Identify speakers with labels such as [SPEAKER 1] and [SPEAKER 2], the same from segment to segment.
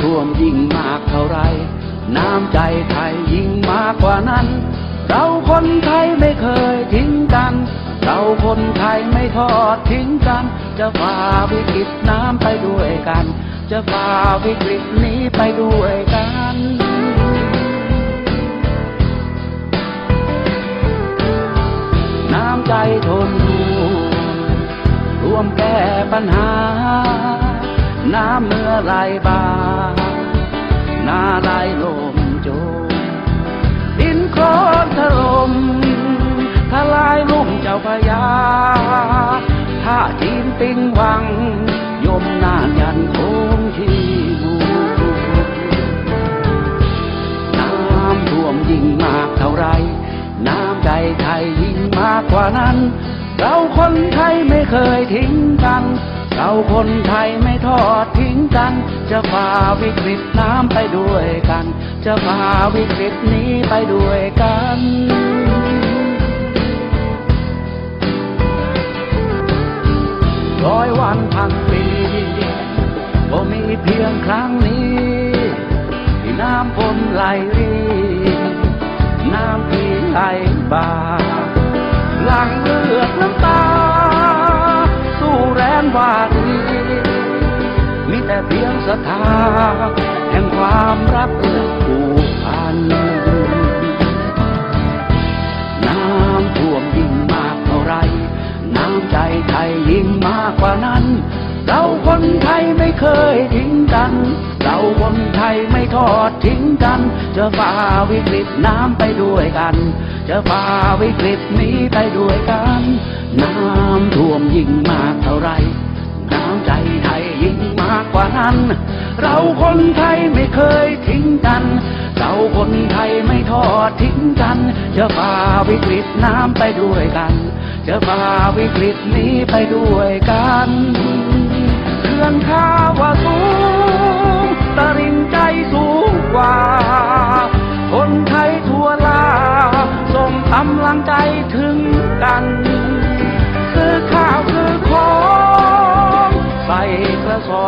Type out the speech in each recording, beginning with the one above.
[SPEAKER 1] ท่วมยิงมากเท่าไร น้ำใจไทยยิ่งมากกว่านั้น เราคนไทยไม่เคยทิ้งกัน เราคนไทยไม่ทอดทิ้งกัน จะฝ่าวิกฤตน้ำไปด้วยกัน จะฝ่าวิกฤตนี้ไปด้วยกันน้ำใจทนร่วมแก้ปัญหา น้ำเมื่อไร น้าไหลลมโจมดินโคลนถล่มทลายลุ่มเจ้าพยาถ้าจีนติงวัง คนไทยไม่ทอดทิ้งกัน จะฝ่าวิกฤตน้ำไปด้วยกัน จะฝ่าวิกฤตนี้ไปด้วยกันร้อยวันพันปีก็มีเพียงครั้งนี้ที่น้ำฝนไหลรีน้ำที่ไหลบ่าหลังเลือดน้ำตา สู้แรงวารีมี แต่เพียงศรัทธาแห่งความรักและผูกพัน น้ำท่วมยิ่งมากเท่าไร น้ำใจไทยยิ่งมากกว่านั้น เราคนไทยไม่เคยทิ้งกัน เราคนไทยไม่ทอดทิ้งกัน จะฝ่าวิกฤตน้ำไปด้วยกัน จะฝ่าวิกฤตนี้ไปด้วยกัน น้ำท่วมยิ่ง เราคนไทยไม่เคยทิ้งกัน เราคนไทยไม่ทอดทิ้งกันจะฝ่าวิกฤตน้ำไปด้วยกันจะฝ่าวิกฤตนี้ไปด้วยกันเขื่อนข้าวาสูงตริงใจสูงกว่า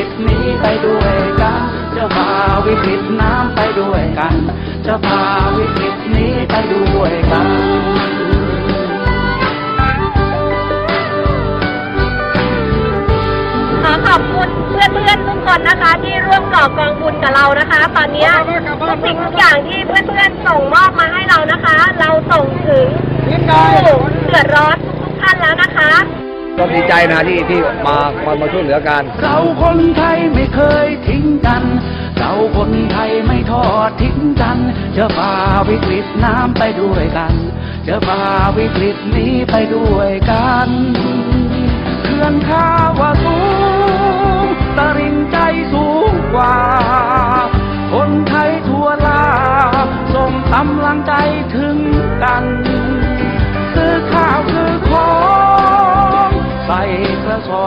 [SPEAKER 1] ฤตนี้ไปด้วยกัน จะฝ่าวิกฤตน้ำไปด้วยกัน จะฝ่าวิกฤตนี้ไปด้วยกัน
[SPEAKER 2] ขอขอบคุณเพื่อนๆทุกคนนะคะ ที่ร่วมก่อกองบุญกับเรานะคะ ตอนนี้ทุกสิ่งทุกอย่างที่เพื่อนๆส่งมอบมาให้เรานะคะ เราส่งถึงผู้เดือดร้อนทุกท่านแล้วนะคะ
[SPEAKER 3] ก็ดีใจนะที่ที่มามามาช่วยเหลือกัน
[SPEAKER 1] เราคนไทยไม่เคยทิ้งกัน เราคนไทยไม่ทอดทิ้งกัน จะฝ่าวิกฤตน้ำไปด้วยกัน จะฝ่าวิกฤตนี้ไปด้วยกัน เขื่อนข้าว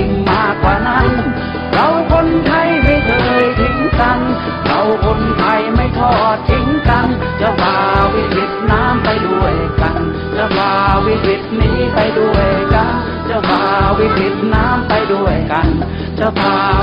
[SPEAKER 1] ่ง the power.